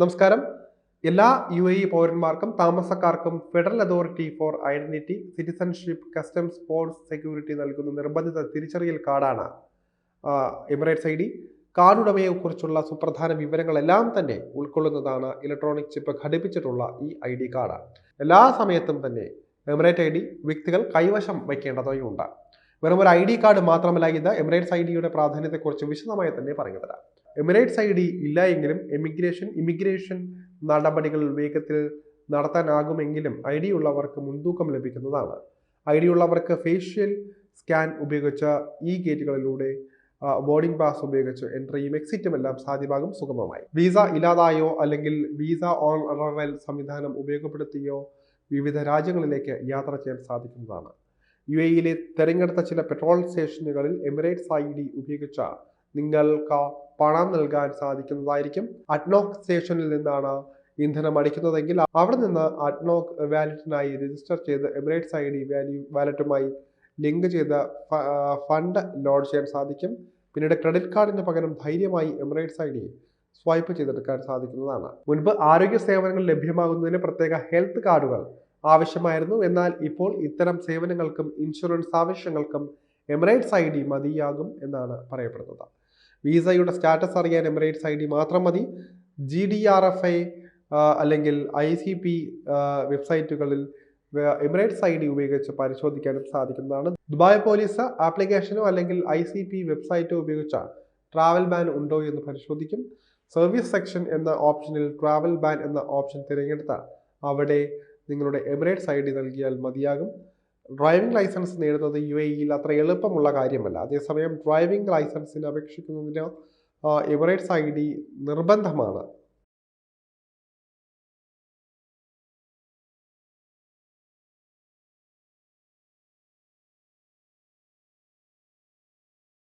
നമസ്കാരം. എല്ലാ U A E പൗരന്മാർക്കും താമസക്കാർക്കും federal authority for identity citizenship customs ports security നൽകുന്ന നിർബന്ധിത തിരിച്ചറിയൽ കാർഡാണ്. Emirates I D. കാർഡ് ഉടമയെക്കുറിച്ചുള്ള സുപ്രധാന വിവരങ്ങളെല്ലാം തന്നെ ഉൾക്കൊള്ളുന്നതാണ് ഇലക്ട്രോണിക് ചിപ്പ് ഘടിപ്പിച്ചിട്ടുള്ള ഈ ഐ ഡി കാർഡ്. എല്ലാ സമയത്തും തന്നെ എമിറേറ്റ് ഐ ഡി വ്യക്തികൾ കൈവശം വയ്ക്കേണ്ടതായുണ്ട്. വെറും ഒരു ഐ ഡി കാർഡ് മാത്രമല്ല ഇത് എമിറേറ്റ്സ് ഐ ഡിയുടെ പ്രാധാന്യത്തെക്കുറിച്ച് വിശദമായി തന്നെ പറഞ്ഞു തരാം. എമിറേറ്റ്സ് ഐ ഡി ഇല്ല എങ്കിലും എമിഗ്രേഷൻ ഇമിഗ്രേഷൻ നടപടികൾ വേഗത്തിൽ നടത്താനാകുമെങ്കിലും ഐ ഡി ഉള്ളവർക്ക് മുൻതൂക്കം ലഭിക്കുന്നതാണ്. ഐ ഡി ഉള്ളവർക്ക് ഫേഷ്യൽ സ്കാൻ ഉപയോഗിച്ച ഈ ഗേറ്റുകളിലൂടെ ബോർഡിംഗ് പാസ് ഉപയോഗിച്ച് എൻട്രിയും എക്സിറ്റും എല്ലാം സാധ്യമാകും സുഗമമായി. വിസ ഇല്ലാതായോ അല്ലെങ്കിൽ വിസ ഓൺ അറൈവൽ സംവിധാനം ഉപയോഗപ്പെടുത്തിയോ വിവിധ രാജ്യങ്ങളിലേക്ക് യാത്ര ചെയ്യാൻ സാധിക്കുന്നതാണ്. യു എയിലെ തെരഞ്ഞെടുത്ത ചില പെട്രോൾ സ്റ്റേഷനുകളിൽ എമിറേറ്റ്സ് ഐ ഡി ഉപയോഗിച്ച നിങ്ങൾക്ക് പണം നൽകാൻ സാധിക്കുന്നതായിരിക്കും. അഡ്നോക് സ്റ്റേഷനിൽ നിന്നാണ് ഇന്ധനം അടിക്കുന്നതെങ്കിൽ അവിടെ നിന്ന് അഡ്നോക് വാലറ്റിനായി രജിസ്റ്റർ ചെയ്ത് എമിറേറ്റ്സ് ഐ ഡി വാല്യൂ വാലറ്റുമായി ലിങ്ക് ചെയ്ത് ഫണ്ട് ലോഡ് ചെയ്യാൻ സാധിക്കും. പിന്നീട് ക്രെഡിറ്റ് കാർഡിന് പകരം ധൈര്യമായി എമിറേറ്റ്സ് ഐ ഡി സ്വൈപ്പ് ചെയ്തെടുക്കാൻ സാധിക്കുന്നതാണ്. മുൻപ് ആരോഗ്യ സേവനങ്ങൾ ലഭ്യമാകുന്നതിന് പ്രത്യേക ഹെൽത്ത് കാർഡുകൾ ആവശ്യമായിരുന്നു. എന്നാൽ ഇപ്പോൾ ഇത്തരം സേവനങ്ങൾക്കും ഇൻഷുറൻസ് ആവശ്യങ്ങൾക്കും എമിറേറ്റ്സ് ഐ ഡി മതിയാകും എന്നാണ് പറയപ്പെടുന്നത്. വിസയുടെ സ്റ്റാറ്റസ് അറിയാൻ എമിറേറ്റ്സ് ഐ ഡി മാത്രം മതി. G D R F I അല്ലെങ്കിൽ ഐ സി പി വെബ്സൈറ്റുകളിൽ എമിറേറ്റ്സ് ഐ ഡി ഉപയോഗിച്ച് പരിശോധിക്കാനും സാധിക്കുന്നതാണ്. ദുബായ് പോലീസ് ആപ്ലിക്കേഷനോ അല്ലെങ്കിൽ ഐ സി പി വെബ്സൈറ്റോ ഉപയോഗിച്ച ട്രാവൽ ബാൻ ഉണ്ടോ എന്ന് പരിശോധിക്കും. സർവീസ് സെക്ഷൻ എന്ന ഓപ്ഷനിൽ ട്രാവൽ ബാൻ എന്ന ഓപ്ഷൻ തിരഞ്ഞെടുത്താൽ അവിടെ നിങ്ങളുടെ എമിറേറ്റ്സ് ഐ ഡി നൽകിയാൽ മതിയാകും. ഡ്രൈവിംഗ് ലൈസൻസ് നേടുന്നത് യു എ ഇയിൽ അത്ര എളുപ്പമുള്ള കാര്യമല്ല. അതേസമയം ഡ്രൈവിംഗ് ലൈസൻസിന് അപേക്ഷിക്കുന്നതിന് എമിറേറ്റ്സ് ഐ ഡി നിർബന്ധമാണ്.